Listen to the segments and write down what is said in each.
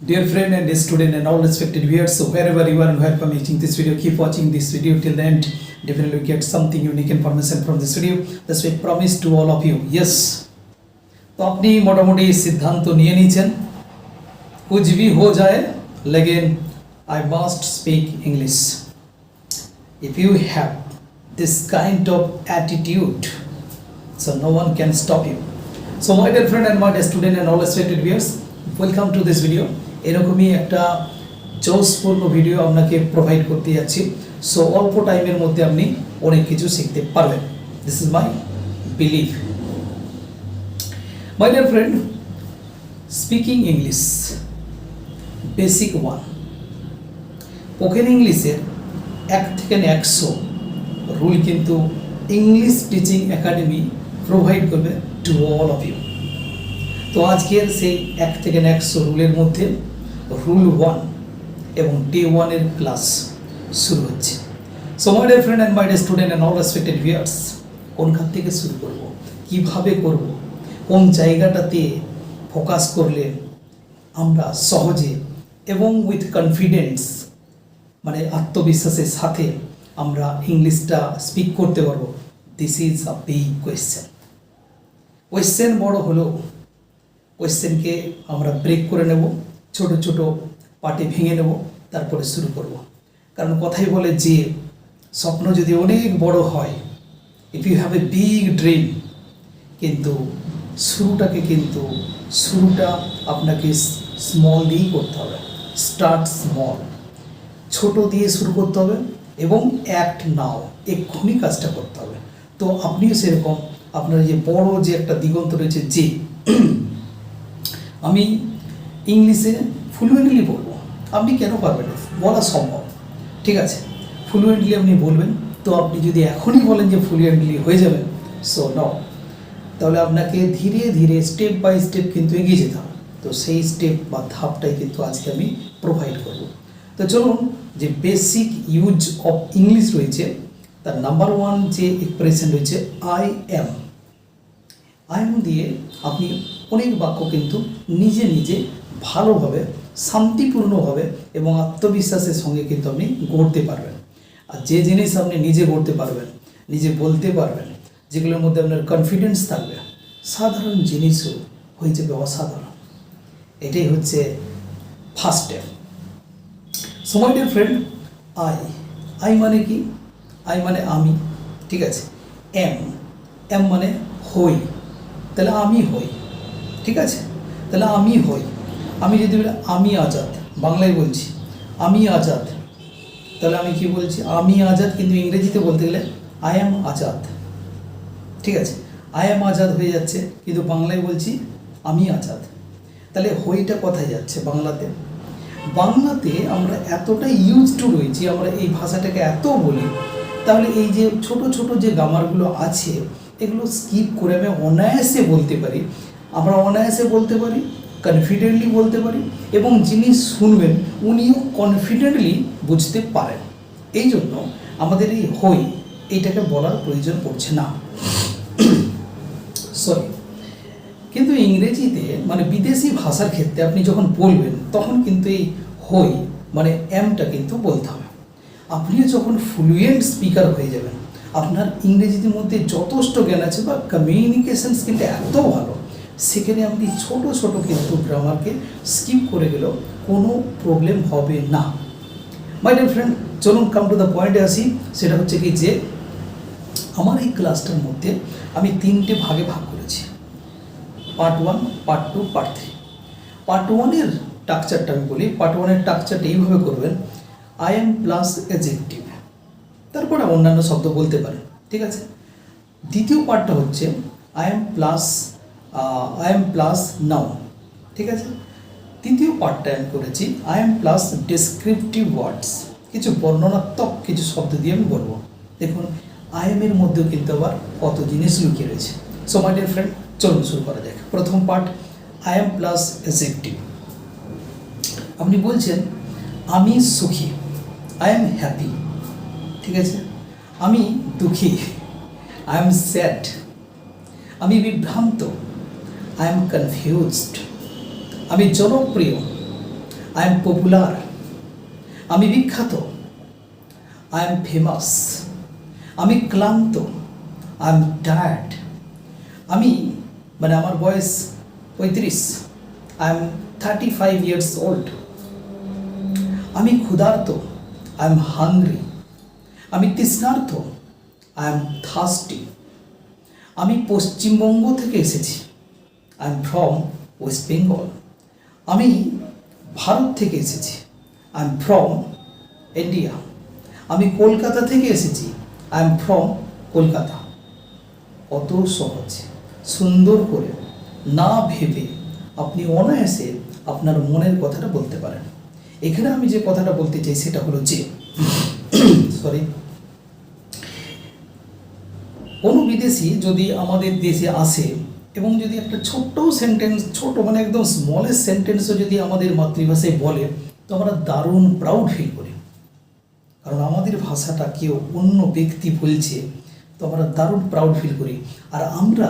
Dear friend and student and all respected viewers, so wherever you are and wherever watching this video, keep watching this video till the end. Definitely get something unique information from this video. That's what I promise to all of you. Yes. তো আপনি মোটামুটি সিদ্ধান্ত নিয়ে নিয়েছেন কুছ ভি হো যায় লেগেন I must speak English. If you have this kind of attitude, so no one can stop you. So, my dear friend and my dear student and all respected welcome to this video এরকমই একটা জোসপূর্ণ video আপনাকে provide করতে যাচ্ছি। So অল্প টাইমের মধ্যে আপনি অনেক কিছু শিখতে পারবেন। This is my believe my dear friend speaking English basic one spoken ইংলিশের এক থেকে একশো রুল কিন্তু ইংলিশ টিচিং একাডেমি প্রোভাইড করবে টু অল অফ ইউ তো আজকের সেই এক থেকে একশো রুলের মধ্যে রুল ওয়ান এবং ডে ওয়ানের ক্লাস শুরু হচ্ছে। So my dear friend and my dear student and all respected viewers কোনখান থেকে শুরু করব? কীভাবে করব? কোন জায়গাটাতে ফোকাস করলে আমরা সহজে এবং উইথ কনফিডেন্স মানে আত্মবিশ্বাসের সাথে আমরা ইংলিশটা স্পিক করতে পারব? This is a big question question বড় হলেও কোয়েশ্চেনকে আমরা ব্রেক করে নেব। ছোট ছোট পার্টে ভেঙে নেব, তারপরে শুরু করব। কারণ কথাই বলে যে, স্বপ্ন যদি অনেক বড় হয় if you have a big dream কিন্তু শুরুটাকে কিন্তু, শুরুটা আপনাকে স্মল দিয়েই করতে হবে। স্টার্ট স্মল ছোট দিয়ে শুরু করতে হবে এবং অ্যাক্ট নাও এক্ষুনি কাজটা করতে হবে। তো আপনিও সেরকম, আপনার যে বড় যে একটা দিগন্ত রয়েছে যে, আমি ইংলিশে ফ্লুয়েন্টলি বলব। আপনি কেন পারবেন? বলা সম্ভব। ঠিক আছে? ফ্লুয়েন্টলি আপনি বলবেন। তো আপনি যদি এখনই বলেন যে ফ্লুয়েন্টলি হয়ে যাবেন সো ন তাহলে আপনাকে ধীরে ধীরে স্টেপ বাই স্টেপ কিন্তু এগিয়ে যেতে হবে। তো সেই স্টেপ বা ধাপটাই কিন্তু আজকে আমি প্রোভাইড করব। তো চলুন, যে বেসিক ইউজ অফ ইংলিশ রয়েছে, তার নাম্বার ওয়ান যে এক্সপ্রেশন রয়েছে আই এম আই এম দিয়ে আপনি অনেক বাক্য কিন্তু নিজে নিজে ভালোভাবে, শান্তিপূর্ণভাবে এবং আত্মবিশ্বাসের সঙ্গে কিন্তু আপনি গড়তে পারবেন। আর যে জিনিস আপনি নিজে গড়তে পারবেন, নিজে বলতে পারবেন, যেগুলোর মধ্যে আপনার কনফিডেন্স থাকবে, সাধারণ জিনিসও হয়ে যাবে অসাধারণ। এটাই হচ্ছে first step so friend I I মানে কি? আই মানে আমি, ঠিক আছে? এম এম মানে হই। তাহলে আমি হই, ঠিক আছে? তাহলে আমি হই। আমি যদি বলি, আমি আজাদ বাংলায় বলছি, আমি আজাদ তাহলে আমি কি বলছি? আমি আজাদ কিন্তু ইংরেজিতে বলতে গেলে আই অ্যাম আজাদ ঠিক আছে? আই অ্যাম আজাদ হয়ে যাচ্ছে, কিন্তু বাংলায় বলছি, আমি আজাদ তাহলে হইটা কোথায় যাচ্ছে বাংলাতে? বাংলাতে আমরা এতটা ইউজ টু রয়েছি, আমরা এই ভাষাটাকে এত বলি, তাহলে এই যে ছোট ছোট যে গামারগুলো আছে, এগুলো স্কিপ করে আমি অনায়াসে বলতে পারি। আমরা অনায়াসে বলতে পারি কনফিডেন্টলি বলতে পারি এবং যিনি শুনবেন, উনিও কনফিডেন্টলি বুঝতে পারেন। এই জন্য আমাদের এই হই, এইটাকে বলার প্রয়োজন পড়ছে না। সরি কিন্তু ইংরেজিতে মানে বিদেশি ভাষার ক্ষেত্রে আপনি যখন বলবেন, তখন কিন্তু এই হই মানে এমটা কিন্তু বলতে হবে। আপনিও যখন ফ্লুয়েন্ট স্পিকার হয়ে যাবেন, আপনার ইংরেজির মধ্যে যথেষ্ট জ্ঞান আছে বা কমিউনিকেশন স্কিলটা এত ভালো সেখানে আপনি ছোট ছোট কিন্তু গ্রামারকে স্কিপ করে গেলেও কোনো প্রবলেম হবে না। মাই ডিয়ার ফ্রেন্ড চলুন কাম টু দ্য পয়েন্টে আসি। সেটা হচ্ছে কি যে, আমার এই ক্লাসটার মধ্যে আমি তিনটে ভাগে ভাগ করেছি। Part one part two part three part ওয়ানের টাকচারটা আমি বলি পার্ট ওয়ানের টাকচারটা এইভাবে করবেন। আই এম প্লাস এজেক্টিভ তারপরে অন্যান্য শব্দ বলতে পারেন, ঠিক আছে? দ্বিতীয় পার্টটা হচ্ছে I am plus I am plus now ঠিক আছে? তৃতীয় পার্টটা আমি করেছি I am plus descriptive words কিছু বর্ণনাত্মক, কিছু শব্দ দিয়ে আমি বলব। দেখুন আই এম এর মধ্যেও কিন্তু আবার কত জিনিস লুকিয়ে রয়েছে। সো মাই ডিয়ার ফ্রেন্ড চলুন শুরু করা যাক। প্রথম part I am plus adjective আপনি বলছেন, আমি সুখী আই এম হ্যাপি ঠিক আছে? আমি দুঃখী আই এম স্যাড আমি বিভ্রান্ত। আই এম কনফিউজড আমি জনপ্রিয়। আই এম পপুলার আমি বিখ্যাত। আই এম ফেমাস আমি ক্লান্ত। আই এম টায়ার্ড আমি মানে আমার বয়স পঁয়ত্রিশ। I am thirty five years old আমি ক্ষুধার্ত। আই এম হাংরি আমি তৃষ্ণার্থ আই এম থার্স্টি আমি পশ্চিমবঙ্গ থেকে এসেছি। I am from West Bengal আমি ভারত থেকে এসেছি। আই এম ফ্রম ইন্ডিয়া আমি কলকাতা থেকে এসেছি। I am from Kolkata. অত সহজ, সুন্দর করে না ভেবে আপনি অনায়াসে আপনার মনের কথাটা বলতে পারেন। এখানে আমি যে কথাটা বলতে চাই সেটা হলো যে সরি কোনো বিদেশি যদি আমাদের দেশে আসে এবং যদি একটা ছোট্ট সেন্টেন্স ছোট মানে একদম স্মলেস্ট সেন্টেন্সও যদি আমাদের মাতৃভাষায় বলে, তো আমরা দারুণ প্রাউড ফিল করি। কারণ আমাদের ভাষাটা কেউ অন্য ব্যক্তি বলছে, তো আমরা দারুণ প্রাউড ফিল করি। আর আমরা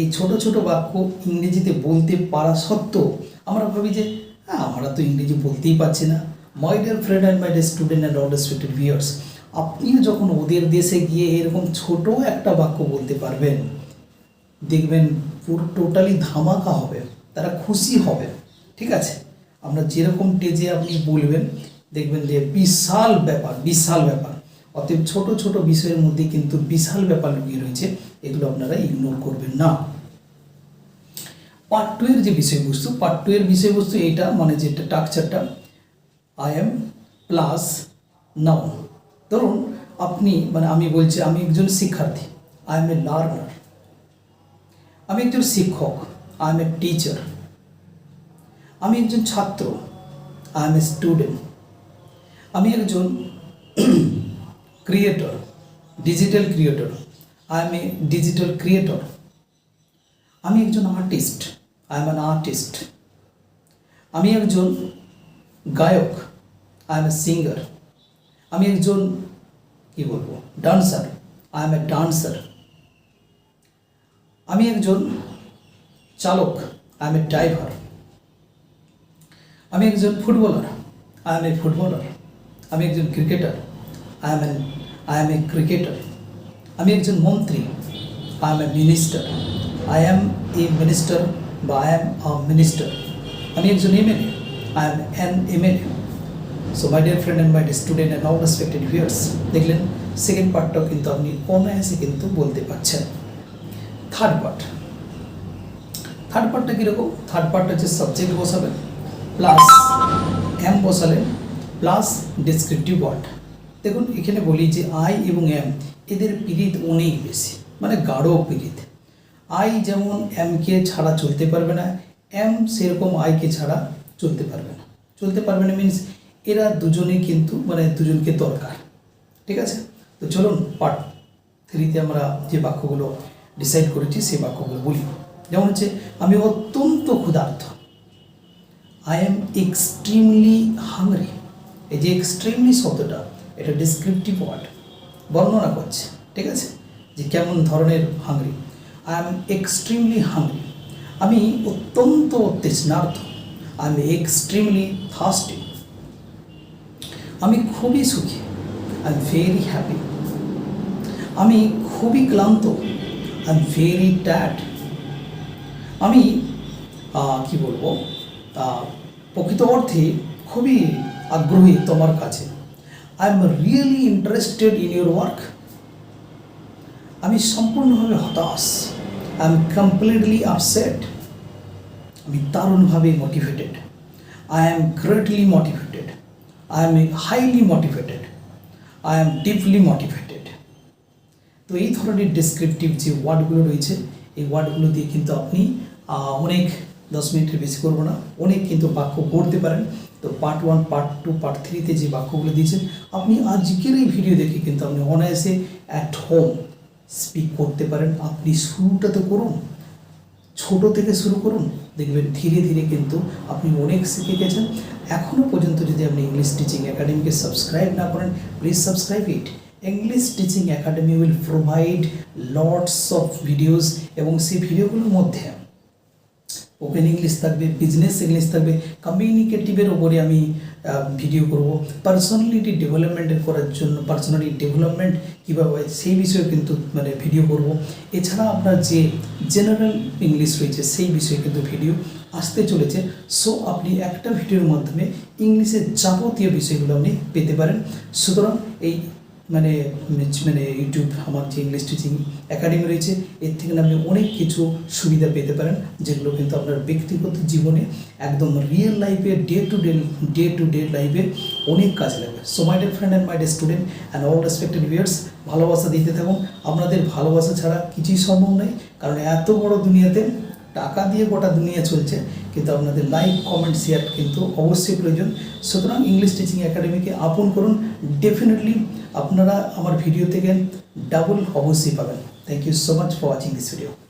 এই ছোট ছোট বাক্য ইংরেজিতে বলতে পারা সত্ত্বেও আমরা ভাবি যে হ্যাঁ আমরা তো ইংরেজি বলতেই পারছি না। My dear friend and my dear student and all respected viewers আপনিও যখন ওদের দেশে গিয়ে এরকম ছোট একটা বাক্য বলতে পারবেন দেখবেন পুরো টোটালি ধামাকা হবে, তারা খুশি হবে, ঠিক আছে? আমরা যেরকম টেজে আপনি বলবেন, দেখবেন যে বিশাল ব্যাপার বিশাল ব্যাপার। অতএব ছোট ছোট বিষয়ের মধ্যে কিন্তু বিশাল ব্যাপার লুকিয়ে রয়েছে, এগুলো আপনারা ইগনোর করবেন না। পার্ট টু এর যে বিষয়বস্তু পার্ট টু এর বিষয়বস্তু এইটা মানে যেটা টাকচারটা আই এম প্লাস নাউন ধরুন, আপনি মানে আমি বলছি, আমি একজন শিক্ষার্থী আই এম এ লার্নার আমি একজন শিক্ষক আই এম এ টিচার আমি একজন ছাত্র আই এম এ স্টুডেন্ট আমি একজন creator digital creator I am a digital creator আমি একজন artist I am an artist আমি একজন গায়ক আই এম এ সিঙ্গার আমি একজন, কি বলব dancer I am a dancer আমি একজন চালক আই এম এ ড্রাইভার আমি একজন footballer I am a footballer আমি একজন cricketer I am an I am a cricketer আমি একজন মন্ত্রী I am a minister I am a minister বা আই এম আ মিনিস্টার আমি একজন MLA I am an MLA so my dear friend and my student and all respected viewers দেখলেন second পার্টটাও কিন্তু আপনি অনায়াসে কিন্তু বলতে পারছেন। থার্ড পার্ট থার্ড পার্টটা কীরকম থার্ড পার্টটা হচ্ছে সাবজেক্ট বসাবেন প্লাস এম বসালেন প্লাস ডেসক্রিপটিভ ওয়ার্ড দেখুন, এখানে বলি যে আই এবং এম এদের পিরিত অনেক বেশি মানে গাঢ় পিরিত। আই যেমন এমকে ছাড়া চলতে পারবে না এম সেরকম আইকে ছাড়া চলতে পারবে না। চলতে পারবে না মিনস এরা দুজনেই কিন্তু মানে দুজনকে দরকার। ঠিক আছে? তো চলুন পার্ট থ্রিতে আমরা যে বাক্যগুলো ডিসাইড করেছি সেই বাক্যগুলো বলি। যেমন হচ্ছে, আমি অত্যন্ত ক্ষুধার্ত। আই এম এক্সট্রিমলি হাংরি এই যে এক্সট্রিমলি শব্দটা, এটা ডিসক্রিপটিভ ওয়ার্ড বর্ণনা করছে, ঠিক আছে? যে কেমন ধরনের hungry I am extremely hungry আমি অত্যন্ত তৃষ্ণার্থ আই এম এক্সট্রিমলি থার্স্টি আমি খুবই সুখী। আই এম ভেরি হ্যাপি আমি খুবই ক্লান্ত। আই এম ভেরি ট্যাড আমি কি বলব? প্রকৃত অর্থে খুবই আগ্রহী তোমার কাছে। I am really interested in your work আমি সম্পূর্ণভাবে হতাশ। আই এম কমপ্লিটলি আপসেট আমি দারুণভাবে motivated I am greatly motivated I am highly motivated I am deeply motivated তো এই ধরনের ডেসক্রিপটিভ যে ওয়ার্ডগুলো রয়েছে, এই ওয়ার্ডগুলো দিয়ে কিন্তু আপনি অনেক দশ মিনিটের বেশি করব না, অনেক কিন্তু বাক্য গড়তে পারেন। তো part one part two part থ্রিতে যে বাক্যগুলো দিয়েছেন, আপনি আজকের এই ভিডিও দেখে কিন্তু আপনি অনায়াসে অ্যাট হোম স্পিক করতে পারেন। আপনি শুরুটা তো করুন, ছোট থেকে শুরু করুন, দেখবেন ধীরে ধীরে কিন্তু আপনি অনেক শিখে গেছেন। এখনও পর্যন্ত যদি আপনি ইংলিশ টিচিং একাডেমিকে সাবস্ক্রাইব না করেন please subscribe it English teaching academy will provide lots of videos এবং সেই ভিডিওগুলোর মধ্যে ওপেন ইংলিশ থাকবে বিজনেস ইংলিশ থাকবে কমিউনিকেটিভের ওপরে আমি ভিডিও করব। পার্সোনালিটি ডেভেলপমেন্টের করার জন্য পার্সোনালিটি ডেভেলপমেন্ট কীভাবে সেই বিষয়ে কিন্তু মানে ভিডিও করব। এছাড়া আপনার যে জেনারেল ইংলিশ রয়েছে সেই বিষয়ে কিন্তু ভিডিও আসতে চলেছে। সো আপনি একটা ভিডিওর মাধ্যমে ইংলিশের যাবতীয় বিষয়গুলো আপনি পেতে পারেন। সুতরাং এই মানে মানে ইউটিউব আমার যে ইংলিশ টিচিং একাডেমি রয়েছে, এর থেকে আপনি অনেক কিছু সুবিধা পেতে পারেন, যেগুলো কিন্তু আপনার ব্যক্তিগত জীবনে একদম রিয়েল লাইফে day to day day to day লাইফে অনেক কাজে লাগবে। So my dear friend and my dear student and all respected viewers ভালোবাসা দিতে থাকুন। আপনাদের ভালোবাসা ছাড়া কিছুই সম্ভব নয়, কারণ এত বড় দুনিয়াতে টাকা দিয়ে গোটা দুনিয়া চলছে কিন্তু আপনাদের লাইক কমেন্ট শেয়ার কিন্তু অবশ্যই প্রয়োজন। সুতরাং ইংলিশ টিচিং একাডেমিকে আপন করুন। ডেফিনেটলি আপনারা আমার ভিডিও থেকে ডাবল অবশ্যই পাবেন। Thank you so much for watching this video